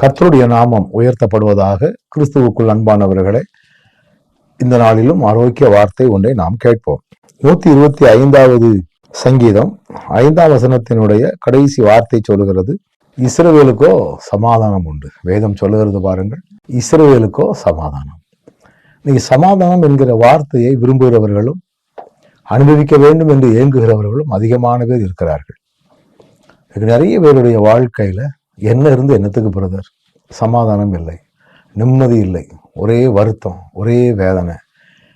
கர்த்தருடைய நாமம் உயர்த்தப்படுவதாக கிறிஸ்துவுக்குள் அன்பானவர்களே இந்த நாளிலும் ஆரோக்கிய வார்த்தை ஒன்றை நாம் கேட்போம். நூத்தி இருபத்தி ஐந்தாவது சங்கீதம் ஐந்தாம் வசனத்தினுடைய கடைசி வார்த்தை சொல்லுகிறது இஸ்ரவேலுக்கோ சமாதானம் உண்டு. வேதம் சொல்லுகிறது பாருங்கள் இஸ்ரவேலுக்கோ சமாதானம். நீ சமாதானம் என்கிற வார்த்தையை விரும்புகிறவர்களும் அனுபவிக்க வேண்டும் என்று ஏங்குகிறவர்களும் அதிகமான பேர் இருக்கிறார்கள். இதுக்கு நிறைய பேருடைய வாழ்க்கையில என்ன இருந்து என்னத்துக்கு பிரதர் சமாதானம் இல்லை நிம்மதி இல்லை ஒரே வருத்தம் ஒரே வேதனை.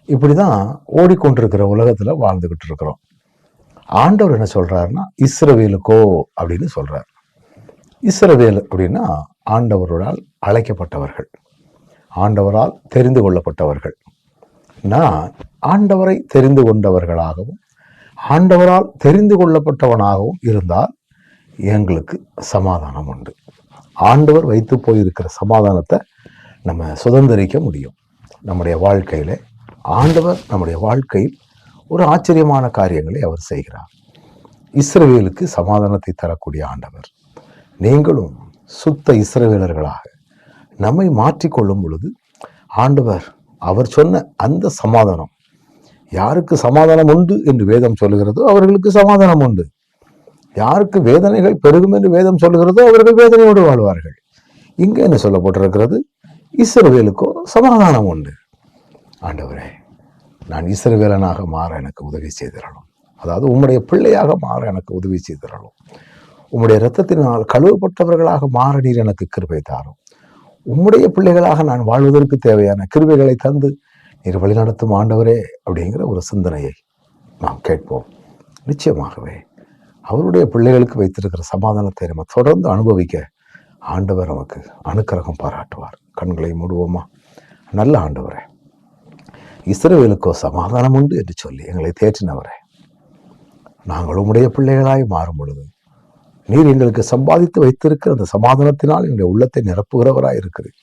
இப்படி தான் ஓடிக்கொண்டிருக்கிற உலகத்தில் வாழ்ந்துக்கிட்டு இருக்கிறோம். ஆண்டவர் என்ன சொல்கிறாருன்னா இஸ்ரவேலுக்கோ அப்படின்னு சொல்கிறார் இஸ்ரவேல் அப்படின்னா ஆண்டவரால் அழைக்கப்பட்டவர்கள். ஆண்டவரால் தெரிந்து கொள்ளப்பட்டவர்கள். நான் ஆண்டவரை தெரிந்து கொண்டவர்களாகவும் ஆண்டவரால் தெரிந்து கொள்ளப்பட்டவனாகவும் இருந்தால் எங்களுக்கு சமாதானம் உண்டு. ஆண்டவர் வைத்து போயிருக்கிற சமாதானத்தை நம்ம சுதந்திரிக்க முடியும். நம்முடைய வாழ்க்கையில் ஆண்டவர் நம்முடைய வாழ்க்கையில் ஒரு ஆச்சரியமான காரியங்களை அவர் செய்கிறார். இஸ்ரவேலுக்கு சமாதானத்தை தரக்கூடிய ஆண்டவர். நீங்களும் சுத்த இஸ்ரவேலர்களாக நம்மை மாற்றிக்கொள்ளும் பொழுது ஆண்டவர் அவர் சொன்ன அந்த சமாதானம் யாருக்கு சமாதானம் உண்டு என்று வேதம் சொல்லுகிறதோ அவர்களுக்கு சமாதானம் உண்டு. யாருக்கு வேதனைகள் பெருகும் என்று வேதம் சொல்லுகிறதோ அவர்கள் வேதனையோடு வாழ்வார்கள். இங்கே என்ன சொல்லப்பட்டிருக்கிறது? இஸ்ரவேலுக்கோ சமாதானம் உண்டு. ஆண்டவரே நான் இஸ்ரவேலனாக மாற எனக்கு உதவி செய்திடணும். அதாவது உம்முடைய பிள்ளையாக மாற எனக்கு உதவி செய்திடணும். உம்முடைய இரத்தத்தினால் கழுவப்பட்டவர்களாக மாற நீர் எனக்கு கிருபை தாரும். உம்முடைய பிள்ளைகளாக நான் வாழ்வதற்கு தேவையான கிருபைகளை தந்து நீர் வழிநடத்தும் ஆண்டவரே அப்படிங்கிற ஒரு சிந்தனையை நாம் கேட்போம். நிச்சயமாகவே அவருடைய பிள்ளைகளுக்கு வைத்திருக்கிற சமாதானத்தை நம்ம தொடர்ந்து அனுபவிக்க ஆண்டவர் நமக்கு அனுக்கிரகம் பாராட்டுவார். கண்களை மூடுவோமா? நல்ல ஆண்டவரே இஸ்ரவேலுக்கோ சமாதானம் உண்டு என்று சொல்லி எங்களை தேற்றினவரே நாங்கள் உம்முடைய பிள்ளைகளாய் மாறும் பொழுது நீர் எங்களுக்கு சம்பாதித்து வைத்திருக்கிற அந்த சமாதானத்தினால் எங்களுடைய உள்ளத்தை நிரப்புகிறவராய் இருக்கிறீர்.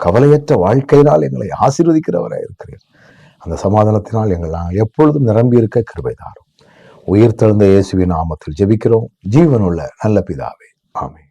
கவலையற்ற வாழ்க்கையினால் எங்களை ஆசீர்வதிக்கிறவராய் இருக்கிறீர். அந்த சமாதானத்தினால் எங்கள் நாங்கள் எப்பொழுதும் நிரம்பி இருக்க கிருபை தாரும். உயிர் தெழுந்த இயேசுவின் நாமத்தில் ஜெபிக்கிறோம். ஜீவனுள்ள நல்ல பிதாவே. ஆமே